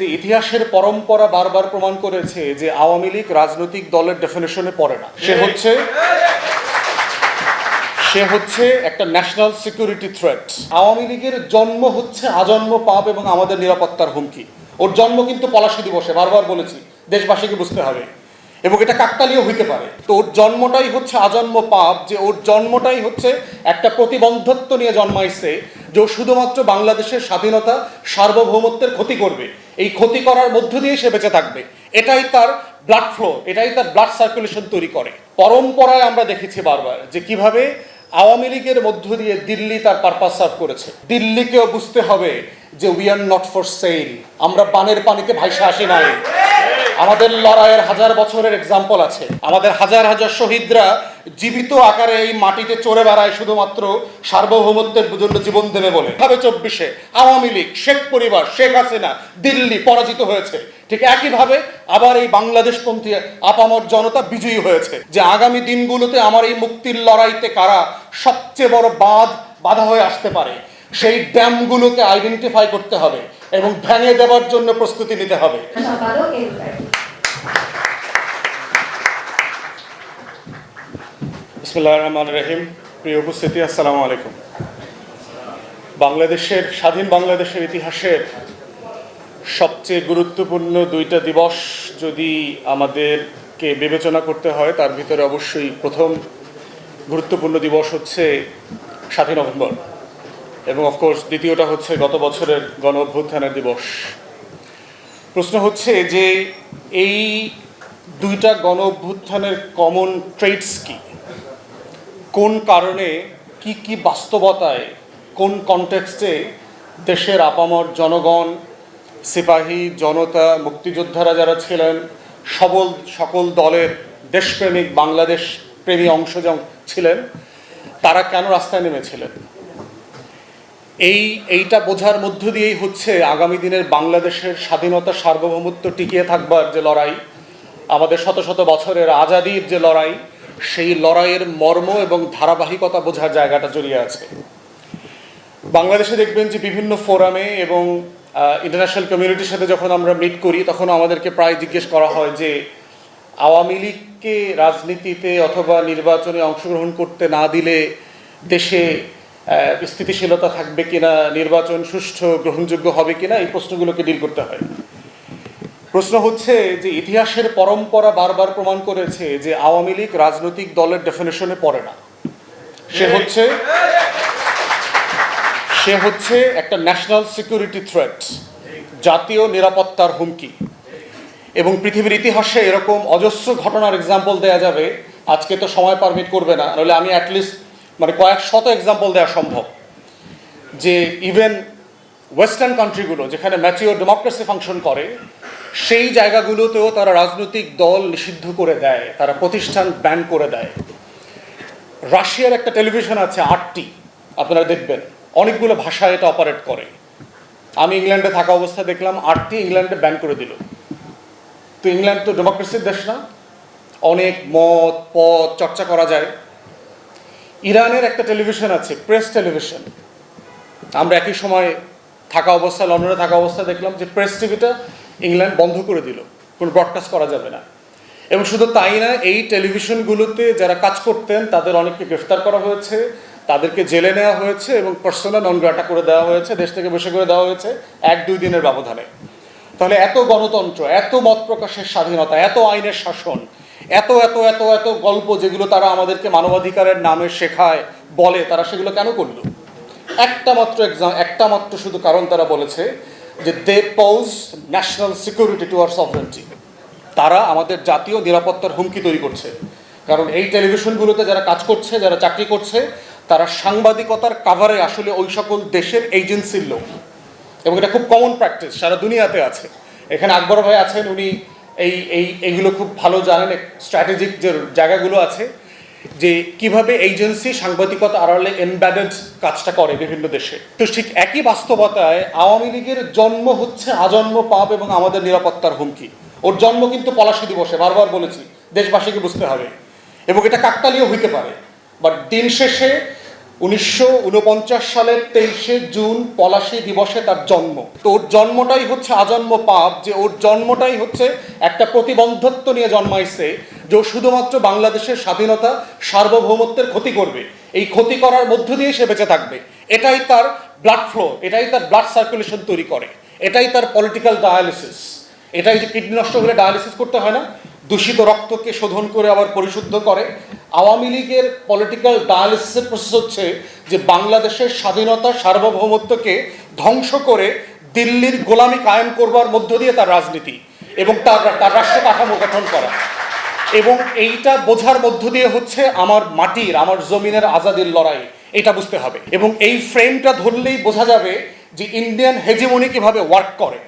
যে ইতিহাসের পরম্পরা বারবার প্রমাণ করেছে যে আওয়ামী লীগ রাজনৈতিক দলের ডেফিনেশনে পড়ে না। সে হচ্ছে সে হচ্ছে একটা ন্যাশনাল সিকিউরিটি থ্রেট আওয়ামী লীগের জন্ম হচ্ছে আজন্ম পাপ এবং আমাদের নিরাপত্তার হুমকি। ওর জন্ম কিন্তু পলাশী দিবসে, বারবার বলেছি, দেশবাসীকে বুঝতে হবে। এবং এটা কাকতালীয় হইতে পারে। তো ওর জন্মটাই হচ্ছে আজন্ম পাপ, যে ওর জন্মটাই হচ্ছে একটা প্রতিবন্ধত্ব নিয়ে জন্মাইছে যে শুধুমাত্র বাংলাদেশের স্বাধীনতা, সার্বভৌমত্বের ক্ষতি করবে। এই ক্ষতি করার মধ্য দিয়ে সে বেঁচে থাকবে। এটাই তার ব্লাড ফ্লো এটাই তার ব্লাড সার্কুলেশন তৈরি করে। পরম্পরায় আমরা দেখেছি বারবার যে কীভাবে আওয়ামী লীগের মধ্য দিয়ে দিল্লি তার পারপাস সার্ভ করেছে। দিল্লিকেও বুঝতে হবে যে we are not for sale আমরা পানের পানিতে ভাইসা আসি নাই। আমাদের লড়াইয়ের হাজার বছরের এক্সাম্পল আছে। আমাদের হাজার হাজার শহীদরা জীবিত আকারে এই মাটিতে চড়ে বেড়ায় শুধুমাত্র সার্বভৌমত্বের জন্য জীবন দেবে বলে। ভাবে চব্বিশে আওয়ামী লীগ, শেখ পরিবার, শেখ হাসিনা, দিল্লি পরাজিত হয়েছে। ঠিক একইভাবে আবার এই বাংলাদেশপন্থী আপামর জনতা বিজয়ী হয়েছে। যে আগামী দিনগুলোতে আমার এই মুক্তির লড়াইতে কারা সবচেয়ে বড় বাঁধ বাধা হয়ে আসতে পারে। সেই ড্যামগুলোকে আইডেন্টিফাই করতে হবে এবং ভেঙে দেওয়ার জন্য প্রস্তুতি নিতে হবে। রহিম। প্রিয় উপস্থিতি, আসসালামু আলাইকুম। বাংলাদেশের, স্বাধীন বাংলাদেশের ইতিহাসের সবচেয়ে গুরুত্বপূর্ণ দুইটা দিবস যদি আমাদেরকে বিবেচনা করতে হয়, তার ভিতরে অবশ্যই প্রথম গুরুত্বপূর্ণ দিবস হচ্ছে সাতই নভেম্বর। এবং অফকোর্স দ্বিতীয়টা হচ্ছে গত বছরের গণ অভ্যুত্থানের দিবস। প্রশ্ন হচ্ছে যে এই দুইটা গণ অভ্যুত্থানের কমন ট্রেডস কি? কোন কারণে কি কি বাস্তবতায়, কোন কনটেক্সটে দেশের আপামর জনগণ, সিপাহী জনতা, মুক্তিযোদ্ধারা যারা ছিলেন, সবল সকল দলের দেশপ্রেমিক বাংলাদেশ প্রেমী অংশ ছিলেন, তারা কেন রাস্তায় নেমেছিলেন? এই, এইটা বোঝার মধ্য দিয়েই হচ্ছে আগামী দিনের বাংলাদেশের স্বাধীনতা সার্বভৌমত্ব টিকিয়ে থাকবার যে লড়াই, আমাদের শত শত বছরের আজাদির যে লড়াই, সেই লড়াইয়ের মর্ম এবং ধারাবাহিকতা বোঝার জায়গাটা জড়িয়ে আছে। বাংলাদেশে দেখবেন যে বিভিন্ন ফোরামে এবং ইন্টারন্যাশনাল কমিউনিটির সাথে যখন আমরা মিট করি, তখন আমাদেরকে প্রায় জিজ্ঞেস করা হয় যে, আওয়ামী লীগকে রাজনীতিতে অথবা নির্বাচনে অংশগ্রহণ করতে না দিলে দেশে স্থিতিশীলতা থাকবে কিনা, নির্বাচন সুষ্ঠু, গ্রহণযোগ্য হবে কিনা, এই প্রশ্নগুলোকে ডিল করতে হয়। প্রশ্ন হচ্ছে যে ইতিহাসের পরম্পরা বারবার প্রমাণ করেছে যে আওয়ামী লীগ রাজনৈতিক দলের ডেফিনেশনে পড়ে না। সে হচ্ছে সে হচ্ছে একটা ন্যাশনাল সিকিউরিটি থ্রেট জাতীয় নিরাপত্তার হুমকি। এবং পৃথিবীর ইতিহাসে এরকম অজস্র ঘটনার এক্সাম্পল দেয়া যাবে। আজকে তো সময় পারমিট করবে না, নাহলে আমি অ্যাটলিস্ট মানে কয়েক শত এক্সাম্পল দেওয়া সম্ভব। যে ইভেন ওয়েস্টার্ন কান্ট্রিগুলো যেখানে ম্যাচিওর ডেমোক্রেসি ফাংশন করে, সেই জায়গাগুলোতেও তারা রাজনৈতিক দল নিষিদ্ধ করে দেয়, তারা প্রতিষ্ঠান ব্যান করে দেয়। রাশিয়ার একটা টেলিভিশন আছে, আটটি, আপনারা দেখবেন। অনেকগুলো ভাষায় এটা অপারেট করে। আমি ইংল্যান্ডে থাকা অবস্থায় দেখলাম, আটটি ইংল্যান্ডে ব্যান করে দিল। তো ইংল্যান্ড তো ডেমোক্রেসির দেশ না। অনেক মত, পথ চর্চা করা যায়। ইরানের একটা টেলিভিশন আছে, প্রেস টেলিভিশন। আমরা একই সময় থাকা অবস্থায়, লন্ডনে থাকা অবস্থায় দেখলাম যে প্রেস টিভিটা ইংল্যান্ড বন্ধ করে দিল। কোনো ব্রডকাস্ট করা যাবে না। এবং শুধু তাই না, এই টেলিভিশনগুলোতে যারা কাজ করতেন, তাদের অনেককে গ্রেফতার করা হয়েছে, তাদেরকে জেলে নেওয়া হয়েছে এবং পার্সোনাল ননগ্রাটা করে দেওয়া হয়েছে, দেশ থেকে বসে করে দেওয়া হয়েছে এক দুই দিনের ব্যবধানে। তাহলে এত গণতন্ত্র, এত মত প্রকাশের স্বাধীনতা, এত আইনের শাসন এত এত এত এত গল্প যেগুলো তারা আমাদেরকে মানবাধিকারের নামে শেখায়, বলে, তারা সেগুলো কেন করল? একটা মাত্র এক্সাম একটা মাত্র শুধু কারণ তারা বলেছে যে they pose national security to our sovereignty তারা আমাদের জাতীয় নিরাপত্তার হুমকি তৈরি করছে। কারণ এই টেলিভিশনগুলোতে যারা কাজ করছে, যারা চাকরি করছে, তারা সাংবাদিকতার কাভারে আসলে ওই সকল দেশের এজেন্সির লোক। এবং এটা খুব কমন প্র্যাকটিস সারা দুনিয়াতে আছে। এখানে আকবর ভাই আছেন, উনি এই এই এইগুলো খুব ভালো জানেন স্ট্র্যাটেজিক যে জায়গাগুলো আছে, যে কীভাবে এজেন্সি সাংবাদিকতা আড়ালে এমব্যাডেড কাজটা করে বিভিন্ন দেশে। তো ঠিক একই বাস্তবতায় আওয়ামী লীগের জন্ম হচ্ছে আজন্ম পাপ এবং আমাদের নিরাপত্তার হুমকি। ওর জন্ম কিন্তু পলাশি দিবসে, বারবার বলেছি, দেশবাসীকে বুঝতে হবে। এবং এটা কাকতালীয় হইতে পারে। বাট দিন শেষে উনিশশো উনপঞ্চাশ সালের তেইশে জুন পলাশি দিবসে তার জন্ম। তো ওর জন্মটাই হচ্ছে আজন্ম পাপ, যে ওর জন্মটাই হচ্ছে একটা প্রতিবন্ধত্ব নিয়ে জন্মাইছে, যে শুধুমাত্র বাংলাদেশের স্বাধীনতা, সার্বভৌমত্বের ক্ষতি করবে। এই ক্ষতি করার মধ্য দিয়ে সে বেঁচে থাকবে। এটাই তার ব্লাড ফ্লো এটাই তার ব্লাড সার্কুলেশন তৈরি করে। এটাই তার পলিটিক্যাল ডায়ালিসিস এটাই যে কিডনি নষ্ট হলে ডায়ালিসিস করতে হয় না দূষিত রক্তকে শোধন করে আবার পরিশুদ্ধ করে। আওয়ামী লীগের পলিটিক্যাল ডায়ালিসিসের প্রসেস হচ্ছে যে বাংলাদেশের স্বাধীনতা সার্বভৌমত্বকে ধ্বংস করে দিল্লির গোলামি কায়েম করবার মধ্য দিয়ে তার রাজনীতি এবং তার তার রাষ্ট্র কাঠামো গঠন করা। এবং এইটা বোঝার মধ্য দিয়ে হচ্ছে আমার মাটির, আমার জমিনের আজাদির লড়াই। এটা বুঝতে হবে। এবং এই ফ্রেমটা ধরলেই বোঝা যাবে যে ইন্ডিয়ান হেজিমনি কীভাবে ওয়ার্ক করে।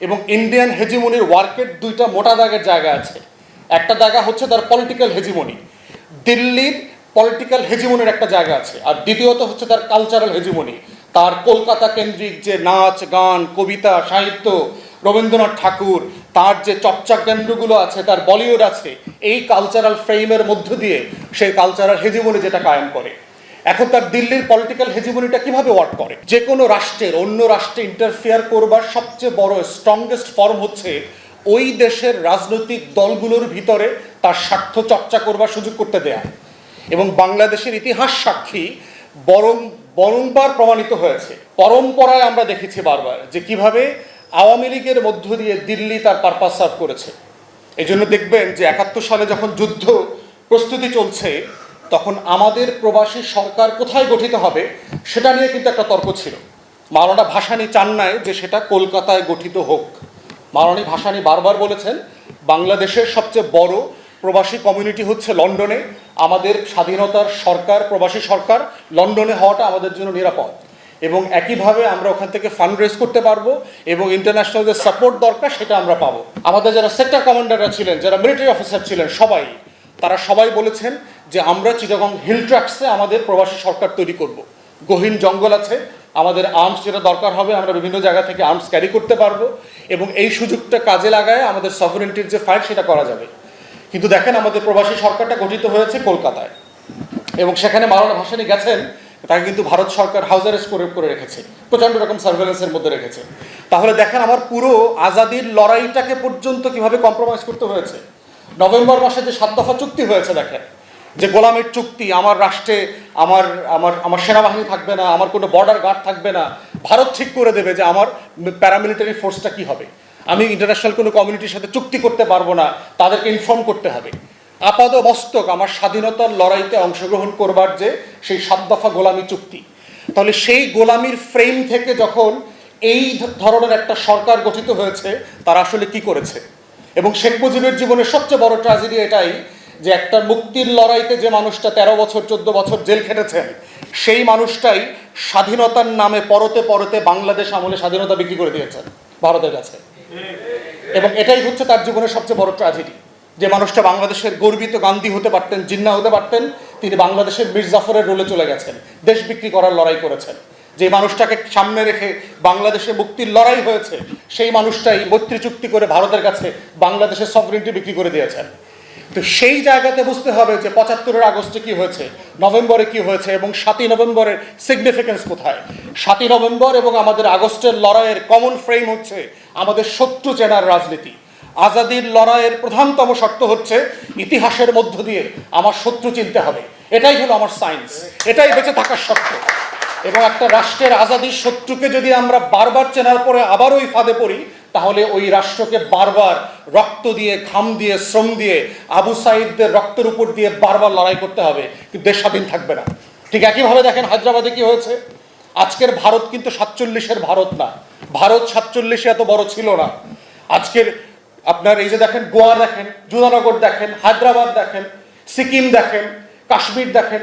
এবং ইন্ডিয়ান হেজিমনির ওয়ার্কের দুইটা মোটা দাগের জায়গা আছে। একটা জায়গা হচ্ছে তার পলিটিক্যাল হেজিমনি দিল্লির পলিটিক্যাল হেজিমনির একটা জায়গা আছে। আর দ্বিতীয়ত হচ্ছে তার কালচারাল হেজিমনি তার কলকাতা কেন্দ্রিক যে নাচ, গান, কবিতা, সাহিত্য, রবীন্দ্রনাথ ঠাকুর, তার যে চর্চা কেন্দ্রগুলো আছে, তার বলিউড আছে, এই কালচারাল ফ্রেমের মধ্য দিয়ে সেই কালচারাল হেজিমনি যেটা কায়েম করে। এখন তার দিল্লির পলিটিক্যাল হেজিমনিটা কীভাবে ওয়ার্ক করে? যে কোনো রাষ্ট্রের, অন্য রাষ্ট্রে ইন্টারফেয়ার করবার সবচেয়ে বড় স্ট্রংগেস্ট ফর্ম হচ্ছে ওই দেশের রাজনৈতিক দলগুলোর ভিতরে তার স্বার্থ চর্চা করবার সুযোগ করতে দেয়া। এবং বাংলাদেশের ইতিহাস সাক্ষী বরং বরংবার প্রমাণিত হয়েছে। পরম্পরায় আমরা দেখেছি বারবার যে কীভাবে আওয়ামী লীগের মধ্য দিয়ে দিল্লি তার পারপাস সার্ভ করেছে। এই জন্য দেখবেন যে একাত্তর সালে যখন যুদ্ধ প্রস্তুতি চলছে, তখন আমাদের প্রবাসী সরকার কোথায় গঠিত হবে সেটা নিয়ে কিন্তু একটা তর্ক ছিল। মাওলানা ভাসানি চান নাই যে সেটা কলকাতায় গঠিত হোক। মাওলানি ভাসানি বারবার বলেছেন, বাংলাদেশের সবচেয়ে বড় প্রবাসী কমিউনিটি হচ্ছে লন্ডনে। আমাদের স্বাধীনতার সরকার, প্রবাসী সরকার লন্ডনে হওয়াটা আমাদের জন্য নিরাপদ। এবং একইভাবে আমরা ওখান থেকে ফান্ড রেজ করতে পারব এবং ইন্টারন্যাশনাল যে সাপোর্ট দরকার সেটা আমরা পাবো। আমাদের যারা সেক্টর কমান্ডাররা ছিলেন, যারা মিলিটারি অফিসার ছিলেন, সবাই, তারা সবাই বলেছেন যে আমরা চিটাগং হিল ট্র্যাক্সে আমাদের প্রবাসী সরকার তৈরি করব। গহীন জঙ্গল আছে আমাদের আর্মস যেটা দরকার হবে, আমরা বিভিন্ন জায়গা থেকে আর্মস ক্যারি করতে পারব এবং এই সুযোগটা কাজে লাগায় আমাদের সফরেন্টির যে ফাইট সেটা করা যাবে। কিন্তু দেখেন, আমাদের প্রবাসী সরকারটা গঠিত হয়েছে কলকাতায় এবং সেখানে মারানা ভাসানি গেছেন, তাকে কিন্তু ভারত সরকার হাউস অ্যারেস্ট করে করে রেখেছে, প্রচণ্ড রকম সার্ভেলেন্সের মধ্যে রেখেছে। তাহলে দেখেন, আমার পুরো আজাদির লড়াইটাকে পর্যন্ত কীভাবে কম্প্রোমাইজ করতে হয়েছে? নভেম্বর মাসে যে সাত দফা চুক্তি হয়েছে, দেখেন। যে গোলামের চুক্তি, আমার রাষ্ট্রে আমার আমার আমার সেনাবাহিনী থাকবে না, আমার কোনো বর্ডার গার্ড থাকবে না, ভারত ঠিক করে দেবে যে আমার প্যারামিলিটারি ফোর্সটা কি হবে। আমি ইন্টারন্যাশনাল কোনো কমিউনিটির সাথে চুক্তি করতে পারব না, তাদেরকে ইনফর্ম করতে হবে। আপাদ মস্তক আমার স্বাধীনতার লড়াইতে অংশগ্রহণ করবার যে সেই সাত দফা গোলামি চুক্তি। তাহলে সেই গোলামির ফ্রেম থেকে যখন এই ধরনের একটা সরকার গঠিত হয়েছে, তারা আসলে কি করেছে? এবং শেখ মুজিবের জীবনের সবচেয়ে বড় ট্র্যাজেডি এটাই যে একটা মুক্তির লড়াইতে যে মানুষটা তেরো বছর, চোদ্দ বছর জেল খেটেছেন, সেই মানুষটাই স্বাধীনতার নামে পরতে পরতে বাংলাদেশ আমলে স্বাধীনতা বিক্রি করে দিয়েছেন ভারতের কাছে। এবং এটাই হচ্ছে তার জীবনের সবচেয়ে বড় ট্র্যাজেডি যে মানুষটা বাংলাদেশের গর্বিত গান্ধী হতে পারতেন, জিন্না হতে পারতেন, তিনি বাংলাদেশের মির্জাফরের রোলে চলে গেছেন, দেশ বিক্রি করার লড়াই করেছেন। যে মানুষটাকে সামনে রেখে বাংলাদেশে মুক্তির লড়াই হয়েছে, সেই মানুষটাই মৈত্রী চুক্তি করে ভারতের কাছে বাংলাদেশের সফরিনটি বিক্রি করে দিয়েছেন। তো সেই জায়গাতে বুঝতে হবে যে পঁচাত্তরের আগস্টে কি হয়েছে, নভেম্বরে কি হয়েছে এবং সাতই নভেম্বরের সিগনিফিকেন্স কোথায়? সাতই নভেম্বর এবং আমাদের আগস্টের লড়াইয়ের কমন ফ্রেম হচ্ছে আমাদের শত্রু চেনার রাজনীতি। আজাদির লড়াইয়ের প্রধানতম শর্ত হচ্ছে ইতিহাসের মধ্য দিয়ে আমার শত্রু চিনতে হবে। এটাই হলো আমার সায়েন্স এটাই বেঁচে থাকার শর্ত। এবং একটা রাষ্ট্রের আজাদির শত্রুকে যদি আমরা বারবার চেনার পরে আবার ওই ফাঁদে পড়ি তাহলে ওই রাষ্ট্রকে বারবার রক্ত দিয়ে, ঘাম দিয়ে, শ্রম দিয়ে, আবু সাইদদের রক্তের উপর দিয়ে বারবার লড়াই করতে হবে। কিন্তু দেশ স্বাধীন থাকবে না। ঠিক একইভাবে দেখেন হায়দ্রাবাদে কি হয়েছে? আজকের ভারত কিন্তু সাতচল্লিশের ভারত না। ভারত সাতচল্লিশে এত বড় ছিল না। আজকের আপনার এই যে দেখেন গোয়া দেখেন, জুনানগর দেখেন, হায়দ্রাবাদ দেখেন, সিকিম দেখেন, কাশ্মীর দেখেন,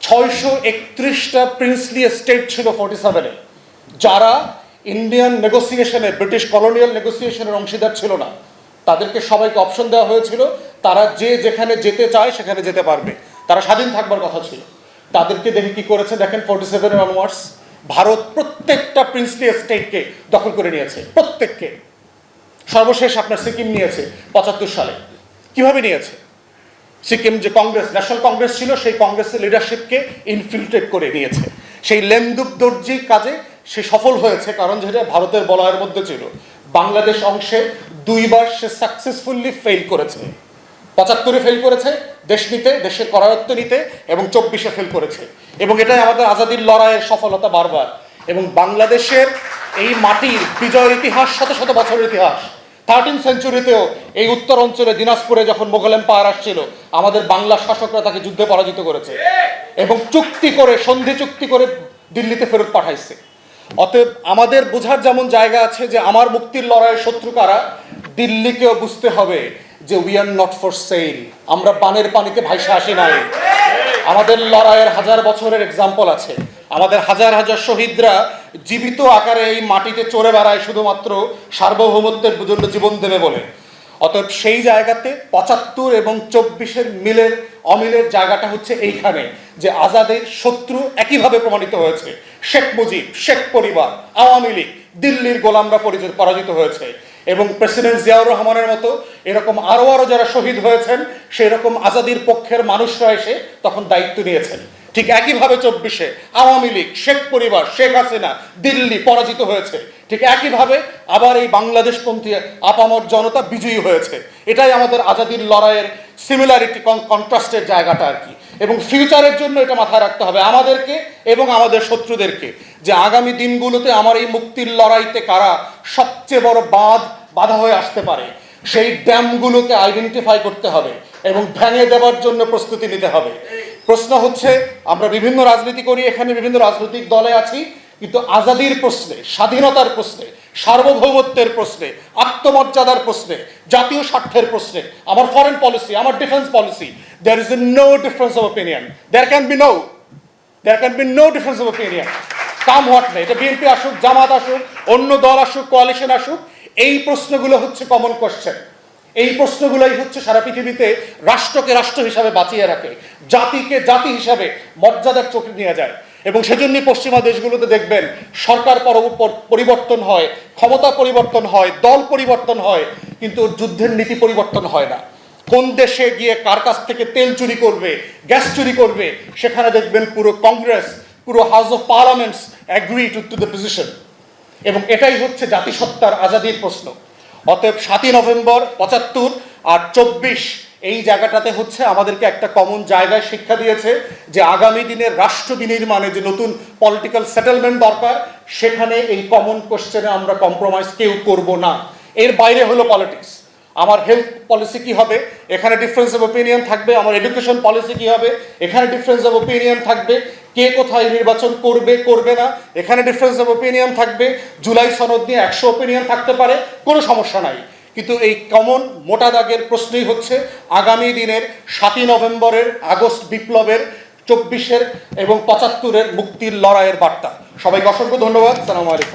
ছয়শো একত্রিশটা প্রিন্সলি স্টেট ছিল ফোর্টি সেভেনে যারা ইন্ডিয়ান নেগোসিয়েশনে ব্রিটিশ কলোনিয়াল নেগোসিয়েশনের অংশীদার ছিল না। তাদেরকে সবাইকে অপশন দেওয়া হয়েছিল, তারা যে যেখানে যেতে চায় সেখানে যেতে পারবে। তারা স্বাধীন থাকবার কথা ছিল। তাদেরকে দেখে কি করেছে দেখেন ফোর্টি সেভেনের অনওয়ার্ডস ভারত প্রত্যেকটা প্রিন্সলি স্টেটকে দখল করে নিয়েছে, প্রত্যেককে। সর্বশেষ আপনার সিকিম নিয়েছে, পঁচাত্তর সালে। কীভাবে নিয়েছে? সিকিম যে কংগ্রেস ন্যাশনাল কংগ্রেস ছিল, সেই কংগ্রেসের লিডারশিপকে ইনফিল্ট্রেট করে নিয়েছে। সেই লেন্দুক দর্জি কাজে সে সফল হয়েছে, কারণ যেটা ভারতের বলয়ের মধ্যে ছিল। বাংলাদেশ অংশে দুইবার সে সাকসেসফুলি ফেল করেছে। পঁচাত্তরে ফেল করেছে দেশ নিতে, দেশের করায়ত্ত নিতে, এবং চব্বিশে ফেল করেছে। এবং এটাই আমাদের আজাদির লড়াইয়ের সফলতা বারবার। এবং বাংলাদেশের এই মাটির বিজয়ের ইতিহাস, শত শত বছরের ইতিহাস থার্টিন সেঞ্চুরিতেও এই উত্তর অঞ্চলে দিনাজপুরে যখন মোগল এম্পায়ার আসছিল, আমাদের বাংলা শাসকরা তাকে যুদ্ধে পরাজিত করেছে। এবং চুক্তি করে, সন্ধি চুক্তি করে দিল্লিতে ফেরত পাঠাইছে। অতএব আমাদের বোঝার যেমন জায়গা আছে যে আমার মুক্তির লড়াইয়ের শত্রু কারা, দিল্লিকেও বুঝতে হবে যে we are not for sale আমরা বানের পানিতে ভাইসা আসি নাই। আমাদের লড়াইয়ের হাজার বছরের এক্সাম্পল আছে। আমাদের হাজার হাজার শহীদরা জীবিত আকারে এই মাটিতে চড়ে বেড়ায় শুধুমাত্র সার্বভৌমত্বের জন্য জীবন দেবে বলে। অতএব সেই জায়গাতে পঁচাত্তর এবং চব্বিশের মিলের অমিলের জায়গাটা হচ্ছে এইখানে, যে আজাদের শত্রু একইভাবে প্রমাণিত হয়েছে। শেখ মুজিব, শেখ পরিবার, আওয়ামী লীগ, দিল্লির গোলামরা পরিচিত, পরাজিত হয়েছে। এবং প্রেসিডেন্ট জিয়াউর রহমানের মতো এরকম আরও আরও যারা শহীদ হয়েছেন সেই রকম আজাদির পক্ষের মানুষরা এসে তখন দায়িত্ব নিয়েছেন। ঠিক একইভাবে চব্বিশে আওয়ামী লীগ, শেখ পরিবার, শেখ হাসিনা দিল্লি পরাজিত হয়েছে। ঠিক একইভাবে আবার এই বাংলাদেশপন্থী আপামর জনতা বিজয়ী হয়েছে। এটাই আমাদের আজাদির লড়াইয়ের সিমিলারিটি কন্ট্রাস্টের জায়গাটা আর কি। এবং ফিউচারের জন্য এটা মাথায় রাখতে হবে আমাদেরকে এবং আমাদের শত্রুদেরকে যে আগামী দিনগুলোতে আমার এই মুক্তির লড়াইতে কারা সবচেয়ে বড় বাঁধ, বাধা হয়ে আসতে পারে। সেই ড্যামগুলোকে আইডেন্টিফাই করতে হবে এবং ভেঙে দেওয়ার জন্য প্রস্তুতি নিতে হবে। প্রশ্ন হচ্ছে, আমরা বিভিন্ন রাজনীতি করি, এখানে বিভিন্ন রাজনৈতিক দলে আছি, কিন্তু আজাদির প্রশ্নে, স্বাধীনতার প্রশ্নে, সার্বভৌমত্বের প্রশ্নে, আত্মমর্যাদার প্রশ্নে, জাতীয় স্বার্থের প্রশ্নে, আমার ফরেন পলিসি আমার defence policy there is no difference of opinion there can be no there can be no difference of opinion come what নেই এটা বিএনপি আসুক, জামাত আসুক, অন্য দল আসুক কোয়ালিশন আসুক এই প্রশ্নগুলো হচ্ছে কমন কোশ্চেন এই প্রশ্নগুলোই হচ্ছে সারা পৃথিবীতে রাষ্ট্রকে রাষ্ট্র হিসাবে বাঁচিয়ে রাখে, জাতিকে জাতি হিসাবে মর্যাদার চোখে নিয়ে যায়। এবং সেজন্যই পশ্চিমা দেশগুলোতে দেখবেন, সরকার পর- পর- পরিবর্তন হয়, ক্ষমতা পরিবর্তন হয়, দল পরিবর্তন হয়, কিন্তু যুদ্ধের নীতি পরিবর্তন হয় না। কোন দেশে গিয়ে কার কাছ থেকে তেল চুরি করবে, গ্যাস চুরি করবে, সেখানে দেখবেন পুরো কংগ্রেস, পুরো house of parliaments agree to to the position এবং এটাই হচ্ছে জাতিসত্তার আজাদির প্রশ্ন। অতএব সাতই নভেম্বর পঁচাত্তর আর চব্বিশ এই জায়গাটাতে হচ্ছে আমাদেরকে একটা কমন জায়গায় শিক্ষা দিয়েছে যে আগামী দিনের রাষ্ট্র বিনির্মাণে যে নতুন পলিটিক্যাল সেটেলমেন্ট দরকার, সেখানে এই কমন কোশ্চেনে আমরা কম্প্রোমাইজ কেউ করব না। এর বাইরে হলো পলিটিক্স আমার হেলথ পলিসি কি হবে? এখানে ডিফারেন্স অফ ওপিনিয়ন থাকবে। আমার এডুকেশন পলিসি কি হবে? এখানে ডিফারেন্স অফ ওপিনিয়ন থাকবে। কে কোথায় নির্বাচন করবে করবে না, এখানে ডিফারেন্স অফ ওপিনিয়ন থাকবে, জুলাই সনদ নিয়ে একশো ওপিনিয়ন থাকতে পারে, কোনো সমস্যা নাই। কিন্তু এই কমন মোটা দাগের প্রশ্নই হচ্ছে, আগামী দিনের সাতই নভেম্বরের আগস্ট বিপ্লবের চব্বিশের এবং পঁচাত্তরের মুক্তির লড়াইয়ের বার্তা। সবাইকে অসংখ্য ধন্যবাদ, সালামু আলাইকুম।